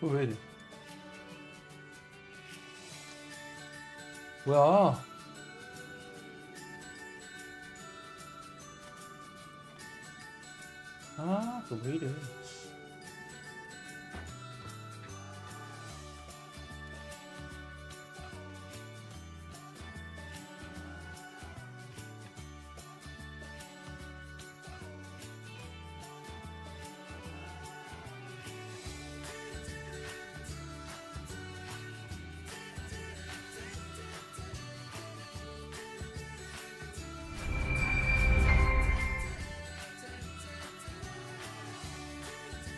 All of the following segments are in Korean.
이거 왜 이래? 뭐야? 아, 또 왜 이래?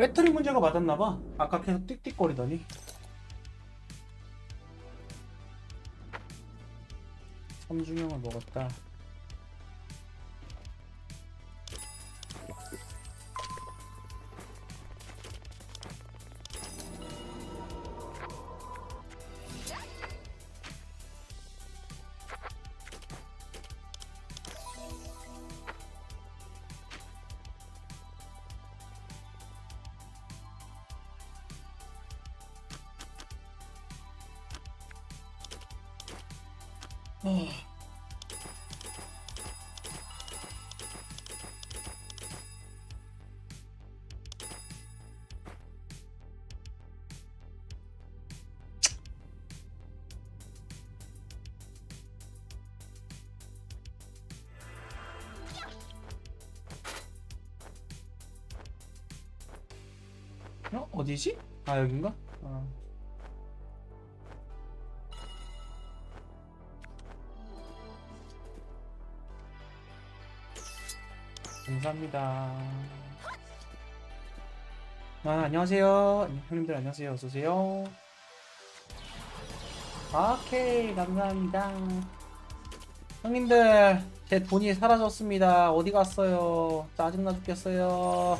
배터리 문제가 맞았나봐. 아까 계속 띡띡거리더니. 삼중형을 먹었다. 어? 어디지? 아 여긴가? 아. 감사합니다. 아 안녕하세요. 형님들 안녕하세요. 어서 오세요. 오케이 감사합니다. 형님들 제 돈이 사라졌습니다. 어디 갔어요? 짜증나 죽겠어요.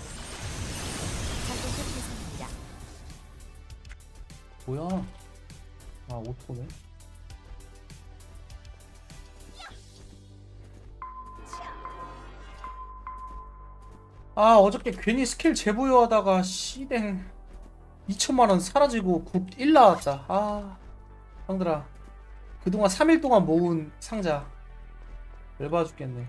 뭐야? 아 오토네. 아 어저께 괜히 스킬 재부여하다가 씨댕 2천만원 사라지고 굽1 나왔다. 아 형들아 그동안 3일 동안 모은 상자 열받아 죽겠네.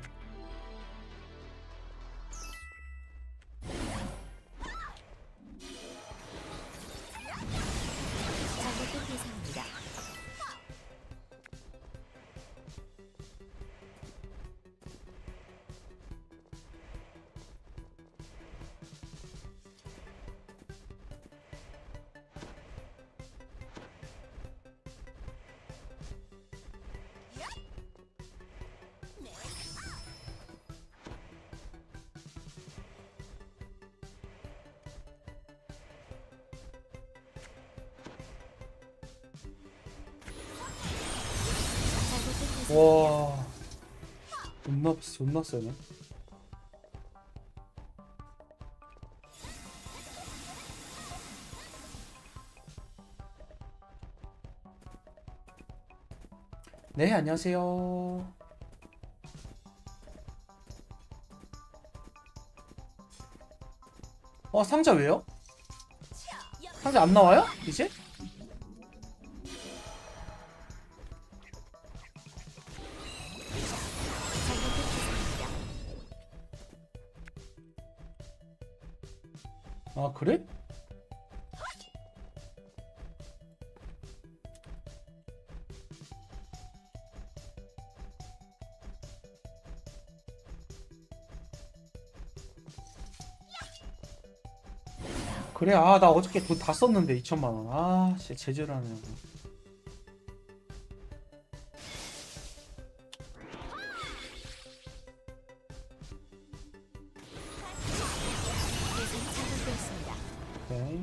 와 존나 존나 세네. 네 안녕하세요. 어 상자 왜요? 상자 안 나와요? 이제? 그래? 아 나 어저께 돈 다 썼는데 2천만 원 아 진짜. 오케이.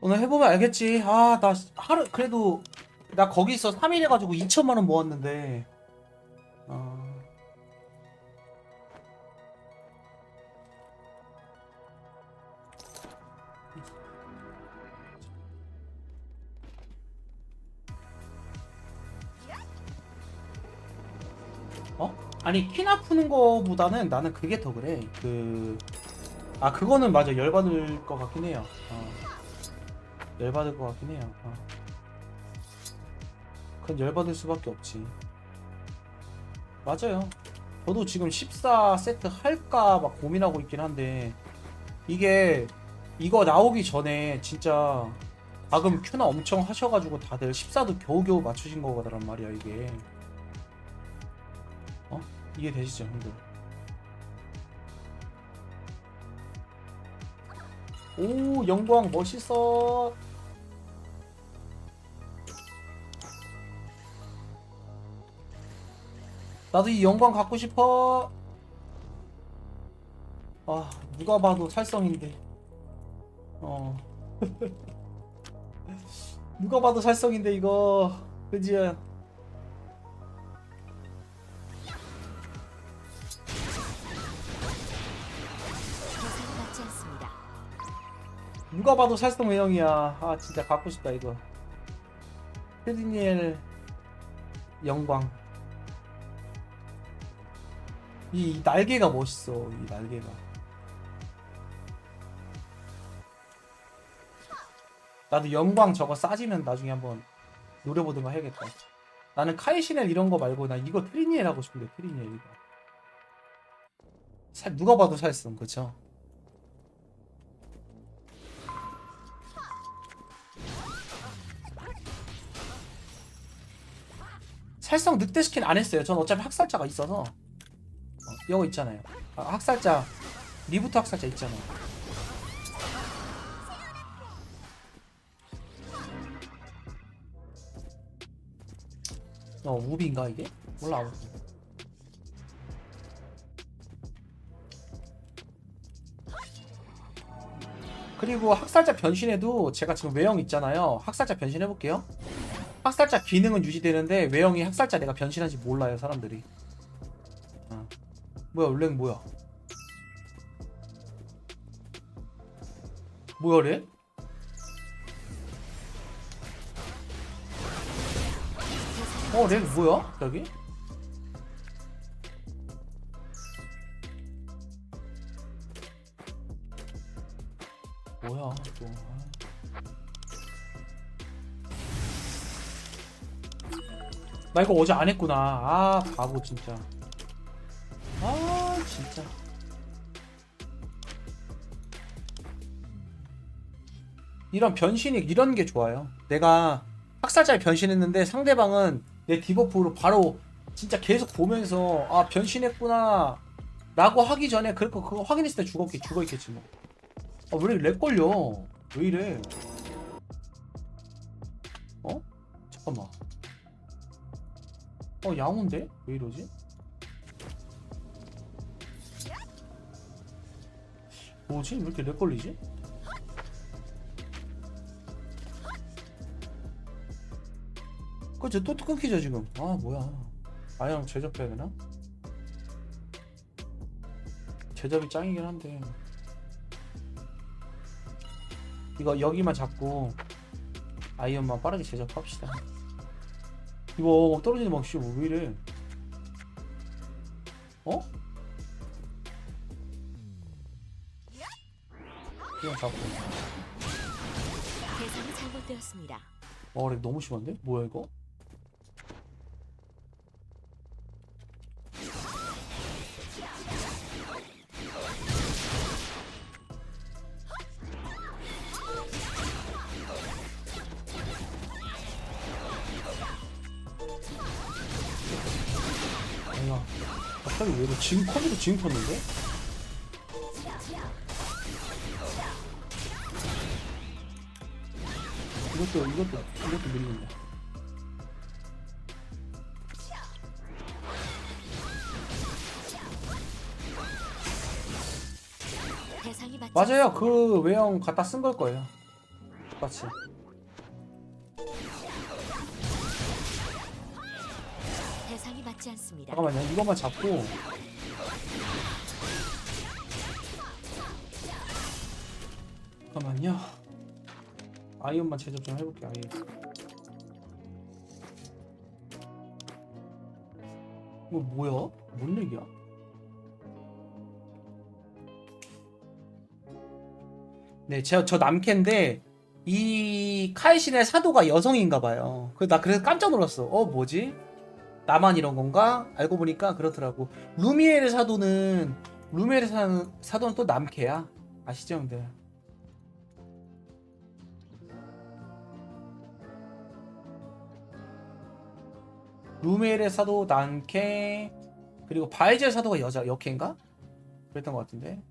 오늘 해보면 알겠지? 아 나 하루 그래도 나 거기서 3일 해가지고 2천만 원 모았는데 아니 키나 푸는 거보다는 나는 그게 더 그래 그... 아 그거는 맞아 열받을 것 같긴 해요 어. 열받을 것 같긴 해요 어. 그건 열받을 수밖에 없지 맞아요 저도 지금 14세트 할까 막 고민하고 있긴 한데 이게 이거 나오기 전에 진짜 가금 큐나 엄청 하셔가지고 다들 14도 겨우겨우 맞추신 거란 말이야 이게 어? 이해 되시죠 형들? 오 영광 멋있어. 나도 이 영광 갖고 싶어. 아 누가 봐도 살성인데. 어. 누가 봐도 살성인데 이거. 그지야 누가 봐도 살성 외형이야. 아 진짜 갖고 싶다 이거. 헤디니엘 영광. 이 날개가 멋있어. 이 날개가. 나도 영광 저거 싸지면 나중에 한번 노려보든가 해야겠다. 나는 카이시넬 이런 거 말고 나 이거 트리니엘 하고 싶은데 트리니엘 이거. 살 누가 봐도 살성 그쵸? 살성 늑대 스킨 안 했어요. 전 어차피 학살자가 있어서. 어, 이거 있잖아요. 아, 학살자 리부트 학살자 있잖아요. 어 우비인가 이게? 몰라. 그리고 학살자 변신에도 제가 지금 외형 있잖아요. 학살자 변신해 볼게요. 학살자 기능은 유지되는데 외형이 학살자 내가 변신한지 몰라요 사람들이 어. 뭐야 랭 뭐야 뭐야 래? 어, 렉 뭐야? 여기? 뭐야, 또. 나 이거 어제 안 했구나. 아, 바보, 진짜. 아, 진짜. 이런 변신이, 이런 게 좋아요. 내가 학살자에 변신했는데 상대방은 내 디버프로 바로 진짜 계속 보면서 아, 변신했구나. 라고 하기 전에 그거, 그거 확인했을 때 죽었겠, 죽어 있겠지 뭐. 아, 왜 이렇게 렉 걸려? 왜 이래? 어? 잠깐만. 어 양호인데? 왜 이러지? 뭐지? 왜 이렇게 렉 걸리지? 그치 또 끊기죠 지금 아 뭐야 아양 제접해야 되나? 제접이 짱이긴 한데 이거 여기만 잡고 아이언만 빠르게 제접합시다 이거 막 떨어지는 막씨 왜 이래? 어? 그냥 잡고. 대상이 잘못되었습니다. 어, 렉 너무 심한데? 뭐야 이거? 왜 이래? 지금 컴퓨터 지금 켰는데? 이것도 이것도 이것도 밀린다. 맞아요. 그 외형 갖다 쓴 걸 거예요. 똑같이. 맞지 않습니다. 잠깐만요. 이것만 잡고 잠깐만요. 아이언만 제작 좀 해볼게. 아이언. 이거 뭐야? 뭔 얘기야? 네, 저, 저 남캐인데 이 카이신의 사도가 여성인가 봐요. 그나 그래서 깜짝 놀랐어. 어, 뭐지? 나만 이런 건가? 알고 보니까 그렇더라고. 루미엘의 사도는 루미엘의 사, 사도는 또 남캐야. 아시죠, 형들? 루미엘의 사도 남캐 그리고 바이젤 사도가 여자 여캐인가? 그랬던 것 같은데.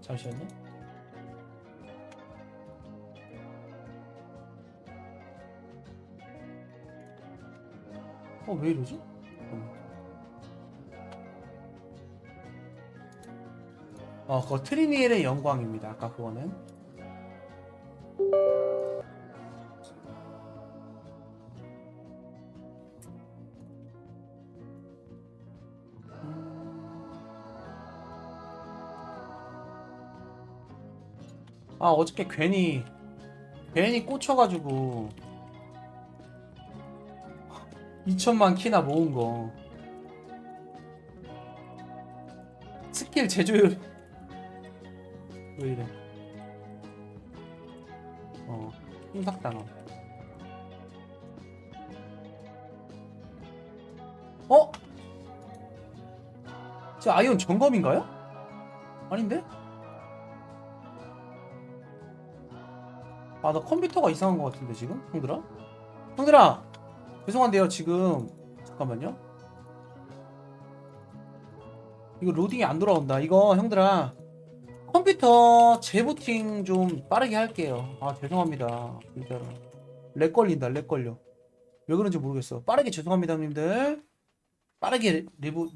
잠시만요. 어, 왜 이러지? 어, 그거 트리니엘의 영광입니다. 아까 그거는. 아, 어저께 괜히, 괜히 꽂혀가지고, 2천만 키나 모은 거. 스킬 제조율. 왜 이래. 어, 흰삭당함. 어? 저 아이온 점검인가요? 아닌데? 아, 나 컴퓨터가 이상한 것 같은데, 지금? 형들아? 형들아! 죄송한데요, 지금. 잠깐만요. 이거 로딩이 안 돌아온다. 이거, 형들아. 컴퓨터 재부팅 좀 빠르게 할게요. 아, 죄송합니다. 진짜로. 렉 걸린다, 렉 걸려. 왜 그런지 모르겠어. 빠르게 죄송합니다, 형님들. 빠르게 리부,